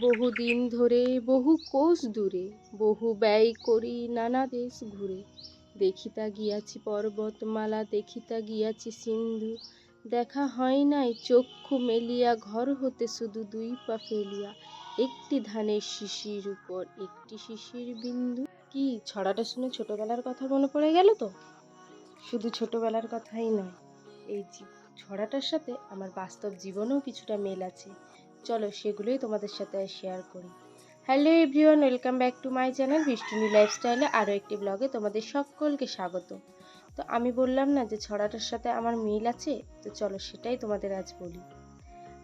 বহুদিন ধরে বহু কোষ দূরে, বহু ব্যয় করি নানা দেশ ঘুরে। দেখিতা গিয়াছি পর্বতমালা, দেখিতা গিয়াছি সিন্ধু। দেখা হয় নাই, চক্ষু মেলিয়া, ঘর হতে শুধু দুই পা ফেলিয়া। একটি ধানের শিশির উপর একটি শিশির বিন্দু। কি, ছড়াটা শুনে ছোটবেলার কথা মনে পড়ে গেল তো? শুধু ছোটবেলার কথাই নয়, এই ছড়াটার সাথে আমার বাস্তব জীবনেও কিছুটা মেল আছে। চলো সেগুলোই তোমাদের সাথে শেয়ার করি। Hello everyone welcome back to my channel বিষ্ণুনি লাইফস্টাইলে আরও একটি ব্লগে তোমাদের সকলকে স্বাগত। তো আমি বললাম না যে ছড়াটার সাথে আমার মিল আছে? তো চলো সেটাই তোমাদের আজ বলি।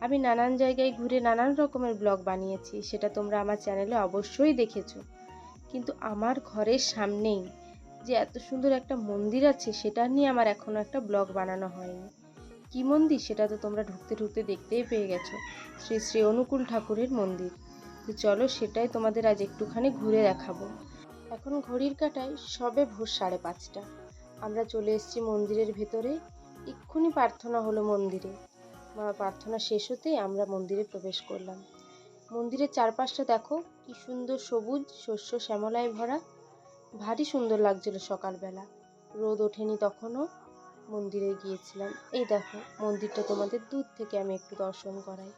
আমি নানান জায়গায় ঘুরে নানান রকমের ব্লগ বানিয়েছি, সেটা তোমরা আমার চ্যানেলে অবশ্যই দেখেছ। কিন্তু আমার ঘরের সামনেই যে এত সুন্দর একটা মন্দির আছে, সেটা নিয়ে আমার এখনও একটা ব্লগ বানানো হয়নি। কি মন্দির? সেটা তো তোমরা ঢুকতে ঢুকতে দেখতেই পেয়ে গেছো। শ্রী শ্রী অনুকূল ঠাকুরের মন্দির। তো চলো সেটাই তোমাদের আজ একটুখানি ঘুরে দেখাবো। এখন ঘড়ির কাটায় সবে ভোর সাড়ে পাঁচটা। আমরা চলে এসেছি মন্দিরের ভেতরে। এক্ষুনি প্রার্থনা হলো মন্দিরে। মা, প্রার্থনা শেষ হতেই আমরা মন্দিরে প্রবেশ করলাম। মন্দিরের চারপাশটা দেখো, কি সুন্দর সবুজ, শস্য শ্যামলায় ভরা। ভারী সুন্দর লাগছিল সকালবেলা। রোদ ওঠেনি তখনও। মন্দিরে গিয়েছিলাম। এই দেখো, মন্দিরটা তোমাদের দূর থেকে আমি একটু দর্শন করাই।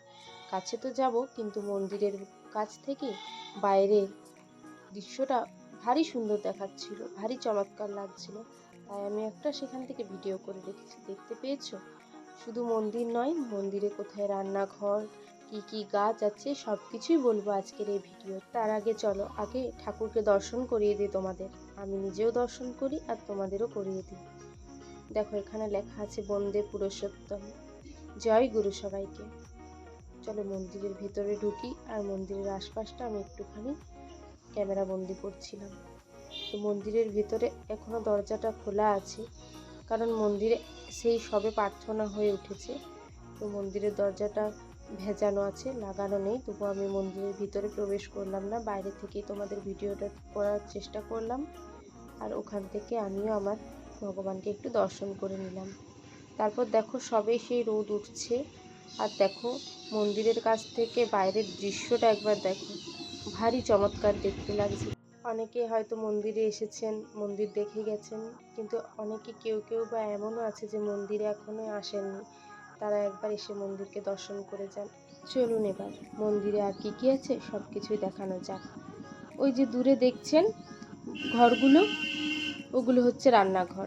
কাছে তো যাব, কিন্তু মন্দিরের কাছ থেকে বাইরের দৃশ্যটা ভারী সুন্দর দেখাচ্ছিল, ভারী চমৎকার লাগছিল। তাই আমি একটা সেখান থেকে ভিডিও করে রেখেছি, দেখতে পেয়েছ? শুধু মন্দির নয়, মন্দিরে কোথায় রান্নাঘর, কি কি গাছ আছে সব কিছুই বলব আজকের এই ভিডিও। তার আগে চলো, আগে ঠাকুরকে দর্শন করিয়ে দিই তোমাদের। আমি নিজেও দর্শন করি আর তোমাদেরও করিয়ে দিই। দেখো, এখানে লেখা আছে, বন্দে পুরুষোত্তম। জয় গুরু সবাইকে। চলো মন্দিরের ভেতরে ঢুকি, আর মন্দিরের আশপাশটা আমি একটুখানি ক্যামেরা বন্দি করছিলাম। তো মন্দিরের ভেতরে এখনও দরজাটা খোলা আছে, কারণ মন্দিরে সেই সবে প্রার্থনা হয়ে উঠেছে। তো মন্দিরের দরজাটা ভেজানো আছে, লাগানো নেই তবু আমি মন্দিরের ভিতরে প্রবেশ করলাম না। বাইরে থেকেই তোমাদের ভিডিওটা করার চেষ্টা করলাম। আর ওখান থেকে আমিও আমার ভগবানকে একটু দর্শন করে নিলাম। তারপর দেখো সবে সেই রোদ উঠছে। আর দেখো মন্দিরের কাছ থেকে বাইরের দৃশ্যটা একবার দেখো। ভারী চমৎকার দেখতে লাগছে। অনেকে হয়তো মন্দিরে এসেছেন, মন্দির দেখে গেছেন, কিন্তু অনেকে কেউ কেউ বা এমনও আছে যে মন্দিরে এখনও আসেননি। তারা একবার এসে মন্দিরকে দর্শন করে যান। চলুন এবার মন্দিরে আর কি কী আছে সব কিছুই দেখানো যাক। ওই যে দূরে দেখছেন ঘরগুলো? ওগুলো হচ্ছে রান্নাঘর।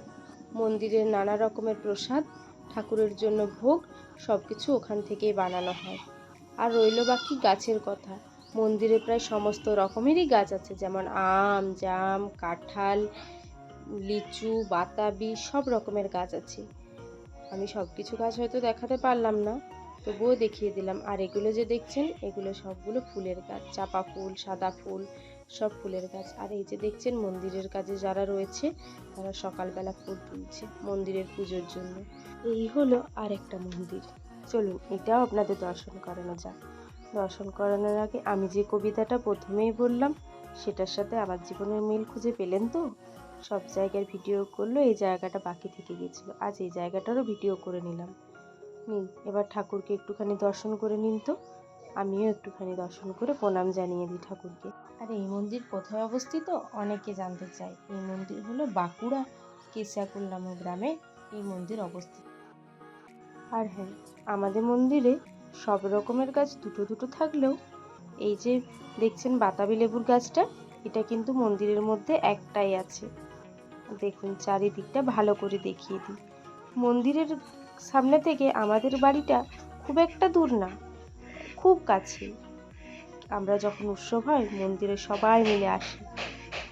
মন্দিরের নানা রকমের প্রসাদ, ঠাকুরের জন্য ভোগ সব কিছু ওখান থেকেই বানানো হয়। আর রইল বাকি গাছের কথা। মন্দিরে প্রায় সমস্ত রকমেরই গাছ আছে, যেমন আম, জাম, কাঁঠাল, লিচু, বাতাবি, সব রকমের গাছ আছে। আমি সব কিছু গাছ হয়তো দেখাতে পারলাম না, তবুও দেখিয়ে দিলাম। আর এগুলো যে দেখছেন, এগুলো সবগুলো ফুলের গাছ। চাপা ফুল, সাদা ফুল সব ফুলের গাছ। আর এই যে দেখছেন মন্দিরের কাজে যারা রয়েছে, তারা সকালবেলা ফুল তুলছে মন্দিরের পুজোর জন্য। এই হলো আর একটা মন্দির। চলুন, এটাও আপনাদের দর্শন করানো যাক। দর্শন করানোর আগে আমি যে কবিতাটা প্রথমেই বললাম, সেটার সাথে আমার জীবনের মিল খুঁজে পেলেন তো? সব জায়গার ভিডিও করল, এই জায়গাটা বাকি থেকে গেছিল আজ এই জায়গাটারও ভিডিও করে নিলাম। নিন, এবার ঠাকুরকে একটুখানি দর্শন করে নিন তো। আমিও একটুখানি দর্শন করে প্রণাম জানিয়ে দিই ঠাকুরকে। আর এই মন্দির কোথায় অবস্থিত? অনেকে জানতে চায় এই মন্দির হলো বাঁকুড়া কেশিয়াকুল নামক গ্রামে এই মন্দির অবস্থিত। আর হ্যাঁ আমাদের মন্দিরে সব রকমের গাছ দুটো দুটো থাকলেও এই যে দেখছেন বাতাবি লেবুর গাছটা এটা কিন্তু মন্দিরের মধ্যে একটাই আছে। দেখুন চারিদিকটা ভালো করে দেখিয়ে দিই। মন্দিরের সামনে থেকে আমাদের বাড়িটা খুব একটা দূর না। খুব কাছে। আমরা যখন উৎসব হয়, মন্দিরে সবাই মিলে আসি।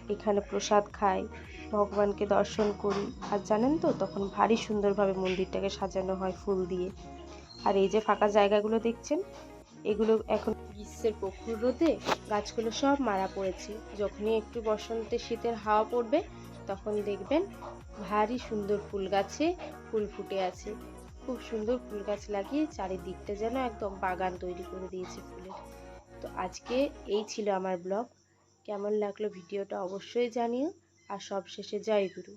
এখানে প্রসাদ খাই, ভগবানকে দর্শন করি। আর জানেন তো, তখন ভারী সুন্দরভাবে মন্দিরটাকে সাজানো হয় ফুল দিয়ে। আর এই যে ফাঁকা জায়গাগুলো দেখছেন, এগুলো এখন গ্রীষ্মের প্রখর রোদে গাছগুলো সব মারা পড়েছে। যখনই একটু বসন্তে শীতের হাওয়া পড়বে, তখন দেখবেন ভারী সুন্দর ফুল গাছে ফুল ফুটে আছে। খুব সুন্দর ফুল গাছ লাগিয়ে চারিদিকটা যেন একদম বাগান তৈরি করে দিয়েছে ফুলের। তো আজকে এই ছিল আমার ব্লগ। কেমন লাগল ভিডিওটা অবশ্যই জানিও। আর সবশেষে জয় গুরু।